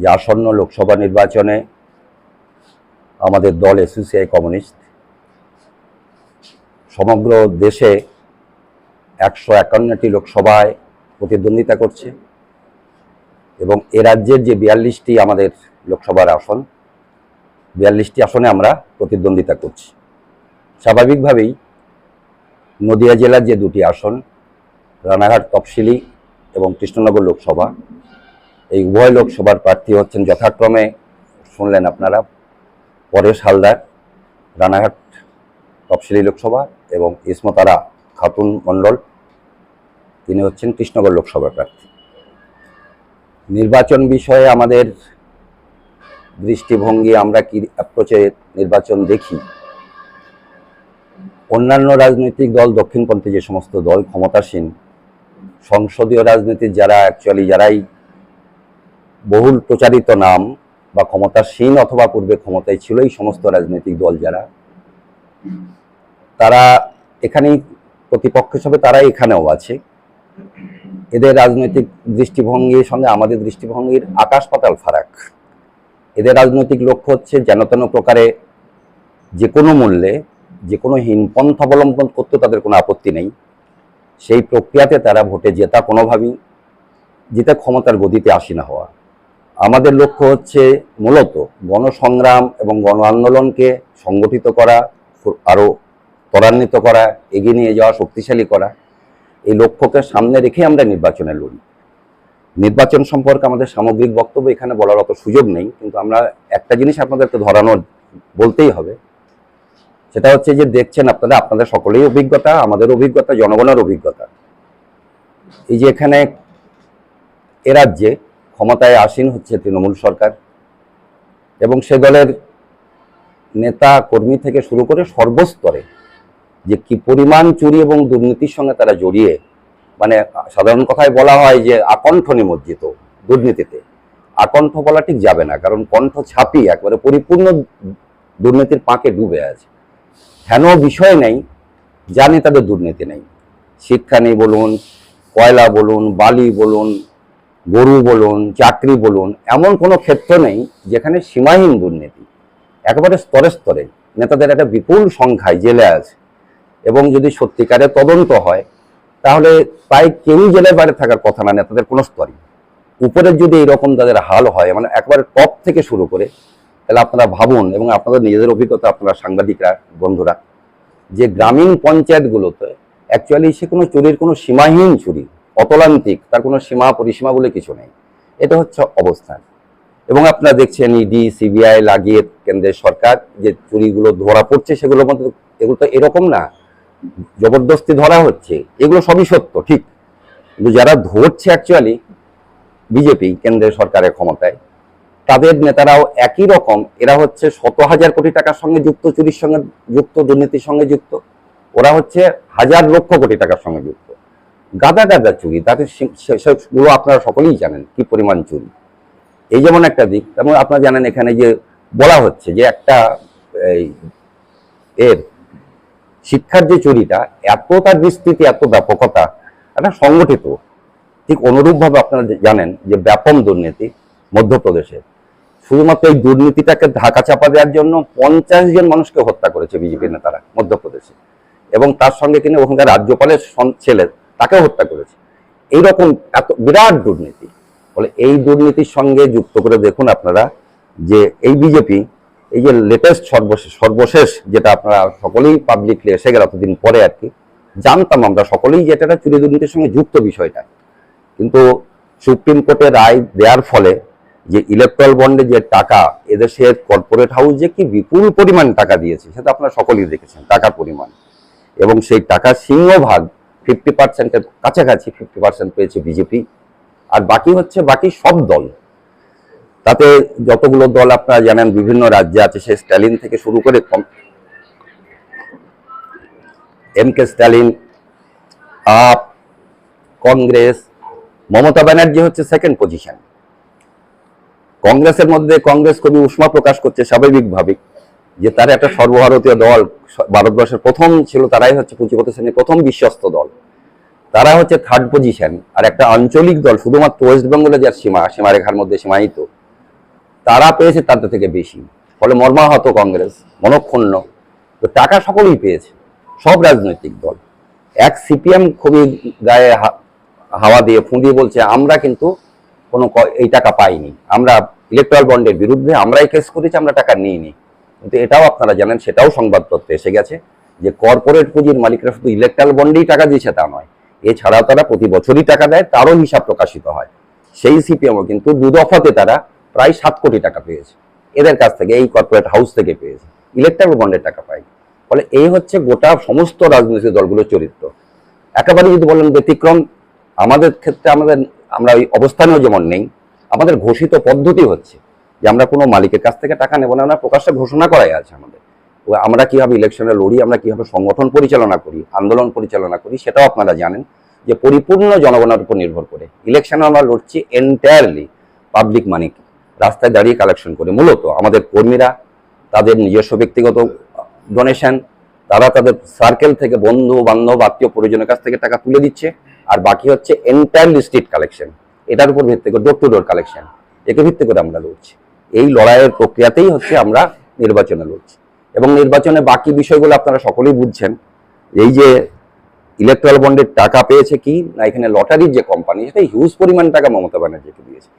যে আসন্ন লোকসভা নির্বাচনে আমাদের দল এসইউসিআই কমিউনিস্ট। সমগ্র দেশে একশো একান্নটি লোকসভায় প্রতিদ্বন্দ্বিতা করছে এবং এ রাজ্যের যে বিয়াল্লিশটি আমাদের লোকসভার আসন, বিয়াল্লিশটি আসনে আমরা প্রতিদ্বন্দ্বিতা করছি। স্বাভাবিকভাবেই নদিয়া জেলার যে দুটি আসন, রানাঘাট তফসিলি এবং কৃষ্ণনগর লোকসভা এই উভয় লোকসভার প্রার্থী হচ্ছেন যথাক্রমে, শুনলেন আপনারা, পরেশ হালদার, রানাঘাট তফসিলি লোকসভা এবং ইসমতারা খাতুন মণ্ডল, তিনি হচ্ছেন কৃষ্ণনগর লোকসভার প্রার্থী। নির্বাচন বিষয়ে আমাদের দৃষ্টিভঙ্গি, আমরা কি অ্যাপ্রোচে নির্বাচন দেখি? অন্যান্য রাজনৈতিক দল, দক্ষিণপন্থী যে সমস্ত দল ক্ষমতাসীন, সংসদীয় রাজনীতির যারা অ্যাকচুয়ালি যারাই বহুল প্রচারিত নাম বা ক্ষমতাসীন অথবা পূর্বে ক্ষমতায় ছিল এই সমস্ত রাজনৈতিক দল যারা, তারা এখানেই প্রতিপক্ষ হিসেবে তারা এখানেও আছে। এদের রাজনৈতিক দৃষ্টিভঙ্গির সঙ্গে আমাদের দৃষ্টিভঙ্গির আকাশ পাতাল ফারাক। এদের রাজনৈতিক লক্ষ্য হচ্ছে যেন তেন প্রকারে যে কোনো মূল্যে, যে কোনো হীনপন্থ অবলম্বন করতে তাদের কোনো আপত্তি নেই। সেই প্রক্রিয়াতে তারা ভোটে জেতা কোনোভাবেই, জিতে ক্ষমতার গদিতে আসি না হওয়া। আমাদের লক্ষ্য হচ্ছে মূলত গণসংগ্রাম এবং গণ আন্দোলনকে সংগঠিত করা আরও ত্বরান্বিত করা, এগিয়ে নিয়ে যাওয়া, শক্তিশালী করা। এই লক্ষ্যকে সামনে রেখে আমরা নির্বাচনে লড়ি। নির্বাচন সম্পর্কে আমাদের সামগ্রিক বক্তব্য এখানে বলার অত সুযোগ নেই, কিন্তু আমরা একটা জিনিস আপনাদেরকে ধরানো বলতেই হবে। সেটা হচ্ছে যে দেখছেন আপনারা, আপনাদের সকলেই অভিজ্ঞতা, আমাদের অভিজ্ঞতা, জনগণের অভিজ্ঞতা। এই যে এখানে এ রাজ্যে ক্ষমতায় আসীন হচ্ছে তৃণমূল সরকার। এবং সে দলের নেতা, কর্মী থেকে শুরু করে সর্বস্তরে যে কি পরিমাণ চুরি এবং দুর্নীতির সঙ্গে তারা জড়িয়ে মানে সাধারণ কথায় বলা হয় যে আকণ্ঠ নিমজ্জিত দুর্নীতিতে। আকণ্ঠ বলা ঠিক যাবে না, কারণ কণ্ঠ ছাপিয়ে একবারে পরিপূর্ণ দুর্নীতির পাঁকে ডুবে আছে। হেন বিষয় নেই, জানি তাদের দুর্নীতি নেই। শিক্ষা নেই বলুন, কয়লা বলুন, বালি বলুন গরু বলুন, চাকরি বলুন, এমন কোনো ক্ষেত্র নেই যেখানে সীমাহীন দুর্নীতি। একেবারে স্তরে স্তরে নেতাদের একটা বিপুল সংখ্যায় জেলে আছে। এবং যদি সত্যিকারের তদন্ত হয়, তাহলে প্রায় কেউই জেলের বাইরে থাকার কথা না, নেতাদের কোনো স্তরই। উপরের যদি এরকম তাদের হাল হয় মানে একবারে টপ থেকে শুরু করে, তাহলে আপনারা ভাবুন এবং আপনাদের নিজেদের অভিজ্ঞতা, আপনারা সাংবাদিকরা, বন্ধুরা, যে গ্রামীণ পঞ্চায়েতগুলোতে অ্যাকচুয়ালি সে কোনো চুরির কোনো সীমাহীন চুরি অতলান্তিক, তার কোনো সীমা পরিসীমা বলে কিছু নেই। এটা হচ্ছে অবস্থান। এবং আপনারা দেখছেন ইডি সিবিআই লাগিয়ে কেন্দ্রের সরকার যে চুরিগুলো ধরা পড়ছে, সেগুলোর মধ্যে এগুলো তো এরকম না। জবরদস্তি ধরা হচ্ছে, এগুলো সবই সত্য, ঠিক। কিন্তু যারা ধরছে অ্যাকচুয়ালি বিজেপি কেন্দ্রের সরকারের ক্ষমতায়, তাদের নেতারাও একই রকম। এরা হচ্ছে শত হাজার কোটি টাকার সঙ্গে যুক্ত, চুরির সঙ্গে যুক্ত, দুর্নীতির সঙ্গে যুক্ত। ওরা হচ্ছে হাজার লক্ষ কোটি টাকার সঙ্গে যুক্ত। গাদা গাদা চুরি তাদের সে- সে- সেগুলো আপনারা সকলেই জানেন কি পরিমাণ চুরি। এই যেমন একটা দিক, তেমন আপনারা জানেন এখানে যে বলা হচ্ছে যে একটা, এই, এর শিক্ষার যে চুরিটা, এত তার বিস্তৃতি, এত ব্যাপকতা একটা সংগঠিত। ঠিক অনুরূপভাবে আপনারা জানেন যে ব্যাপক দুর্নীতি মধ্যপ্রদেশে। শুধুমাত্র এই দুর্নীতিটাকে ঢাকা চাপা দেওয়ার জন্য পঞ্চাশ জন মানুষকে হত্যা করেছে বিজেপি নেতারা মধ্যপ্রদেশে। এবং তার সঙ্গে তিনি ওখানকার রাজ্যপালের ছেলে তাকে হত্যা করেছে। এইরকম এত বিরাট দুর্নীতি। বলে এই দুর্নীতির সঙ্গে যুক্ত করে দেখুন আপনারা যে এই বিজেপি, এই যে লেটেস্ট সর্বশেষ সর্বশেষ যেটা আপনারা সকলেই পাবলিকলি এসে গেল এতদিন পরে আর কি, জানতাম আমরা সকলেই যে এটা চুরি দুর্নীতির সঙ্গে যুক্ত বিষয়টা। কিন্তু সুপ্রিম কোর্টে রায় দেওয়ার ফলে যে ইলেকট্রাল বন্ডে যে টাকা এদেশের কর্পোরেট হাউস যে কি বিপুল পরিমাণ টাকা দিয়েছে, সেটা আপনারা সকলেই দেখেছেন, টাকার পরিমাণ। এবং সেই টাকার সিংহভাগ ফিফটি পার্সেন্টের কাছাকাছি ফিফটি পার্সেন্ট পেয়েছে বিজেপি। আর বাকি হচ্ছে বাকি সব দল। তাতে যতগুলো দল আপনারা জানেন, বিভিন্ন রাজ্যে আছে সে স্ট্যালিন থেকে শুরু করে এম কে স্ট্যালিন, আপ, কংগ্রেস, মমতা ব্যানার্জি হচ্ছে সেকেন্ড পজিশন কংগ্রেসের মধ্যে কংগ্রেস খুবই উষ্মা প্রকাশ করছে স্বাভাবিকভাবে যে তার একটা সর্বভারতীয় দল ভারতবর্ষের প্রথম ছিল তারাই হচ্ছে পুঁজিপতি শ্রেণির প্রথম বিশ্বস্ত দল। তারা হচ্ছে থার্ড পজিশন আর একটা আঞ্চলিক দল, শুধুমাত্র ওয়েস্ট বেঙ্গলে যার সীমা, সীমারেখার মধ্যে সীমায়িত, তারা পেয়েছে তাদের থেকে বেশি। ফলে মর্মাহত কংগ্রেস, মনক্ষুণ্ণ, তো টাকা সকলেই পেয়েছে, সব রাজনৈতিক দল। এক সিপিএম খুবই গায়ে হাওয়া দিয়ে ফুঁদিয়ে বলছে, আমরা কিন্তু কোনো এই টাকা পাইনি। আমরা ইলেকট্রাল বন্ডের বিরুদ্ধে আমরাই কেস করেছি, আমরা টাকা নিইনি। কিন্তু এটাও আপনারা জানেন, সেটাও সংবাদপত্রে এসে গেছে যে কর্পোরেট পুঁজির মালিকরা শুধু ইলেকট্রাল বন্ডেই টাকা দিয়েছে তা নয়, এছাড়াও তারা প্রতি বছরই টাকা দেয়, তারও হিসাব প্রকাশিত হয়। সেই সিপিএমও কিন্তু দু দফাতে তারা প্রায় সাত কোটি টাকা পেয়েছে। এদের কাছ থেকে, এই কর্পোরেট হাউস থেকে পেয়েছে। ইলেকট্রাল বন্ডের টাকা পায়। ফলে এই হচ্ছে গোটা সমস্ত রাজনৈতিক দলগুলোর চরিত্র। একেবারে যদি বলেন ব্যতিক্রম, আমাদের ক্ষেত্রে আমাদের, আমরা ওই অবস্থানেও যেমন নেই, আমাদের ঘোষিত পদ্ধতি হচ্ছে যে আমরা কোনো মালিকের কাছ থেকে টাকা নেব না, আমরা প্রকাশ্যে ঘোষণা করাই আছে আমাদের। আমরা কীভাবে ইলেকশনে লড়ি, আমরা কীভাবে সংগঠন পরিচালনা করি, আন্দোলন পরিচালনা করি, সেটাও আপনারা জানেন যে পরিপূর্ণ জনগণের উপর নির্ভর করে। ইলেকশনে আমরা লড়ছি এন্টায়ারলি পাবলিক মানি রাস্তায় দাঁড়িয়ে কালেকশন করে। মূলত আমাদের কর্মীরা, তাদের নিজস্ব ব্যক্তিগত ডোনেশন তারা তাদের সার্কেল থেকে বন্ধু, বান্ধব, আত্মীয় পরিজনের কাছ থেকে টাকা তুলে দিচ্ছে, আর বাকি হচ্ছে এন্টায়ারলি স্ট্রিট কালেকশন এটার উপর ভিত্তি করে ডোর টু ডোর কালেকশন একে ভিত্তি করে আমরা লড়ছি। এই লড়াইয়ের প্রক্রিয়াতেই হচ্ছে আমরা নির্বাচনে লড়ছি। এবং নির্বাচনে বাকি বিষয়গুলো আপনারা সকলেই বুঝছেন। এই যে ইলেকট্রাল বন্ডের টাকা পেয়েছে কি? না, এখানে লটারির যে কোম্পানি সেটা হিউজ পরিমাণ টাকা মমতা ব্যানার্জিকে দিয়েছে।